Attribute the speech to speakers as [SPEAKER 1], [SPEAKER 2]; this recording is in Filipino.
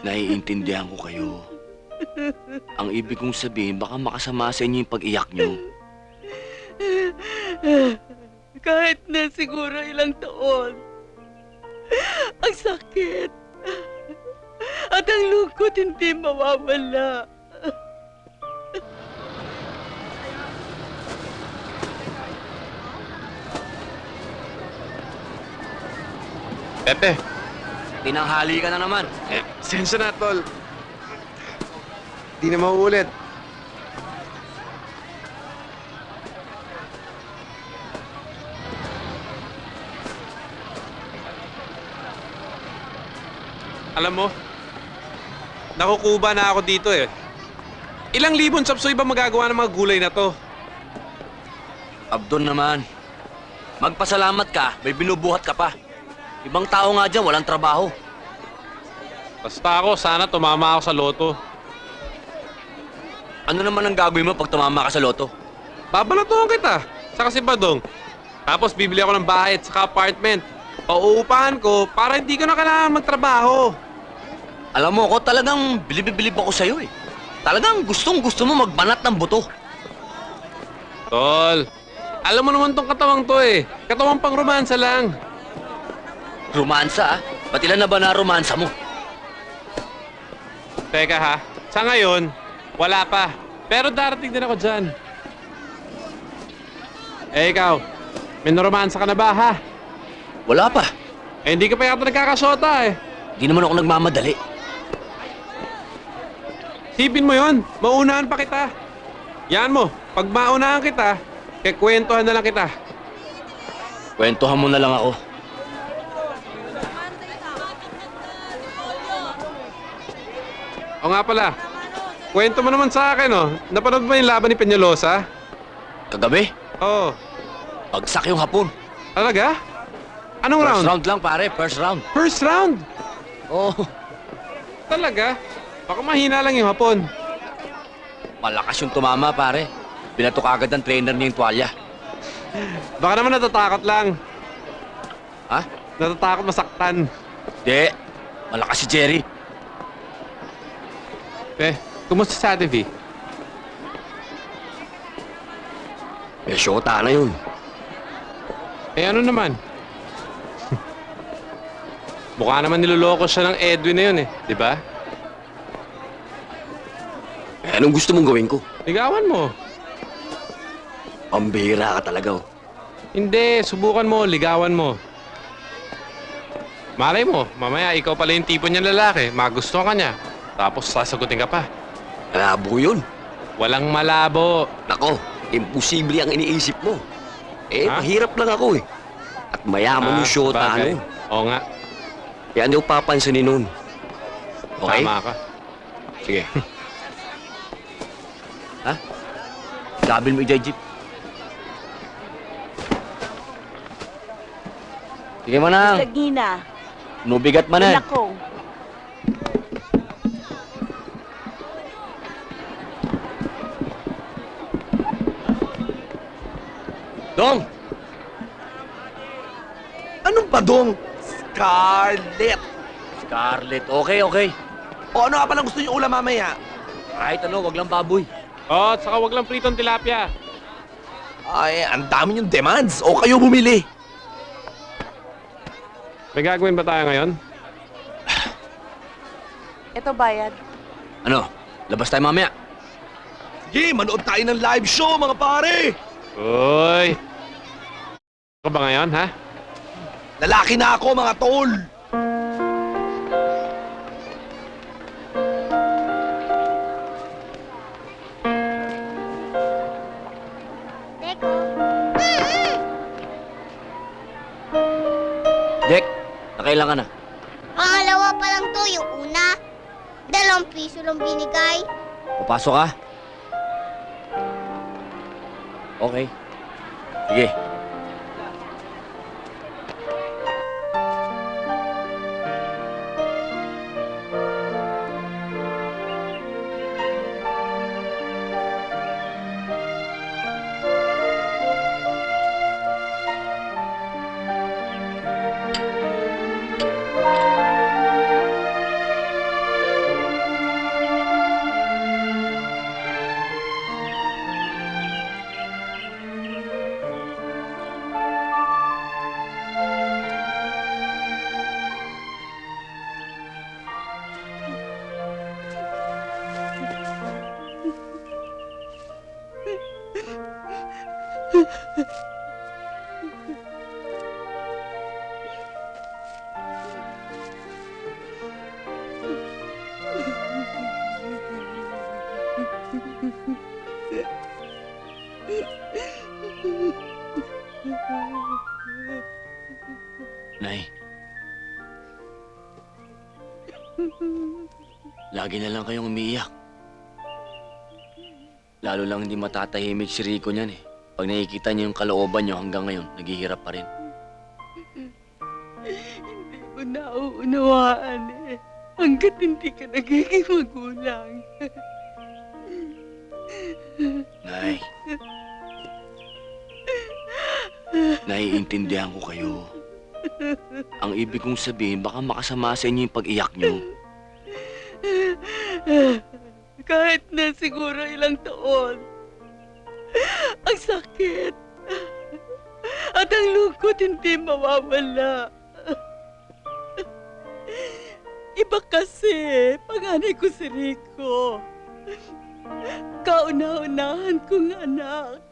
[SPEAKER 1] Naiintindihan ko kayo. Ang ibig kong sabihin, baka makasama sa inyo yung pag-iyak nyo.
[SPEAKER 2] Kahit na siguro ilang taon. Ang sakit. At ang lungkot hindi mawawala.
[SPEAKER 3] Pepe,
[SPEAKER 1] Tinanghali ka na naman.
[SPEAKER 3] eh, sensya na, tol. Di na mauulit. Alam mo, nakukuba na ako dito eh. Ilang libon sapsoy ba magagawa ng mga gulay na to?
[SPEAKER 1] Abdon naman. Magpasalamat ka, may binubuhat ka pa. Ibang tao nga dyan, walang trabaho.
[SPEAKER 3] Basta ako, sana tumama ako sa loto.
[SPEAKER 1] Ano naman ang gagawin mo pag tumama ka sa loto?
[SPEAKER 3] Babalatuhan kita sa Kasibadong. Tapos bibili ako ng bahay at saka apartment. Pauupahan ko para hindi ko na kailangan magtrabaho.
[SPEAKER 1] Alam mo, ako talagang bilib-bilib ako sa'yo eh. Talagang gustong gusto mo magbanat ng buto.
[SPEAKER 3] Tol, alam mo naman tong katawang to eh. Katawang pang romansa lang.
[SPEAKER 1] Romansa ah. Ba't ilan na ba na romansa mo?
[SPEAKER 3] Teka ha, sa ngayon, wala pa. Pero darating din ako dyan. Eh ikaw, may naromansa ka na ba ha?
[SPEAKER 1] Wala pa.
[SPEAKER 3] Eh hindi ka pa yata nagkakasota eh.
[SPEAKER 1] Di naman ako nagmamadali.
[SPEAKER 3] Sipin mo yon, maunahan pa kita. Yan mo, pag maunahan kita, kekwentuhan na lang kita.
[SPEAKER 1] Kwentuhan mo na lang ako.
[SPEAKER 3] O nga pala, kwento mo naman sa akin oh. Napanood mo yung laban ni Peñalosa?
[SPEAKER 1] Kagabi,
[SPEAKER 3] Oo.
[SPEAKER 1] bagsak yung hapon.
[SPEAKER 3] Talaga? Anong
[SPEAKER 1] First
[SPEAKER 3] round?
[SPEAKER 1] round lang pare, first round.
[SPEAKER 3] First round?
[SPEAKER 1] Oh,
[SPEAKER 3] Talaga? Baka mahina lang yung hapon.
[SPEAKER 1] malakas yung tumama pare. Binatok agad ng trainer niya yung tuwalya.
[SPEAKER 3] Baka naman natatakot lang.
[SPEAKER 1] Ha?
[SPEAKER 3] Natatakot masaktan.
[SPEAKER 1] Di, malakas si Jerry.
[SPEAKER 3] Eh, kumusta sa Ate V?
[SPEAKER 1] Eh, syota na yun.
[SPEAKER 3] Eh ano naman? Mukha naman niloloko siya ng Edwin na yun eh. Di ba?
[SPEAKER 1] Eh, anong gusto mong gawin ko?
[SPEAKER 3] Ligawan mo.
[SPEAKER 1] Pambihira ka talaga oh.
[SPEAKER 3] Hindi, subukan mo, ligawan mo. Malay mo, mamaya ikaw pala yung tipo niyang lalaki, magustuhan ka niya. Tapos sasagutin ka pa.
[SPEAKER 1] Malabo yun.
[SPEAKER 3] Walang malabo.
[SPEAKER 1] Nako, imposible ang iniisip mo. Eh,
[SPEAKER 3] Ha?
[SPEAKER 1] mahirap lang ako eh. At mayaman yung syota
[SPEAKER 3] Ah, bagay.
[SPEAKER 1] ano.
[SPEAKER 3] Oo nga,
[SPEAKER 1] Kaya hindi ko papansinin nun. Okay?
[SPEAKER 3] tama ka.
[SPEAKER 1] Sige. ha? Sabi mo, Ijay Jeep. Sige, manang.
[SPEAKER 2] Lagina.
[SPEAKER 1] Nubigat manan.
[SPEAKER 2] Nako.
[SPEAKER 1] Dong!
[SPEAKER 4] Anong badong? Scarlet!
[SPEAKER 1] Scarlett, okay, okay.
[SPEAKER 4] O ano nga palang gusto niyo ulam mamaya?
[SPEAKER 1] Kahit ano, wag lang baboy.
[SPEAKER 3] Oh, at saka wag lang pritong tilapia.
[SPEAKER 4] Ay, ang dami yung demands. O kayo bumili.
[SPEAKER 3] May gagawin ba tayo ngayon?
[SPEAKER 2] Ito bayad.
[SPEAKER 1] Ano, labas tayo mamaya.
[SPEAKER 4] Sige, manood tayo ng live show, mga pare!
[SPEAKER 3] Uy! Ka ba ngayon, ha?
[SPEAKER 4] Lalaki na ako, mga tol!
[SPEAKER 1] Jack, nakailan ka na?
[SPEAKER 5] Pangalawa pa lang to, yung una. Dalawang piso lang binigay.
[SPEAKER 1] Papasok ka? Okay. Sige. Nay. Lagi na lang kayong umiiyak. Lalo lang hindi matatahimik si Rico niyan eh. Pag nakikita niya yung kalooban niyo hanggang ngayon, naghihirap pa rin.
[SPEAKER 2] Hindi ko nauunawaan eh. Hanggat hindi ka nagiging magulang.
[SPEAKER 1] Nay. Naiintindihan ko kayo. Ang ibig kong sabihin, baka makasama sa inyo yung pag-iyak niyo.
[SPEAKER 2] Kahit na siguro ilang taon. Hindi mawawala. Iba kasi, panganay ko si Rico. Kauna-unahan kong anak.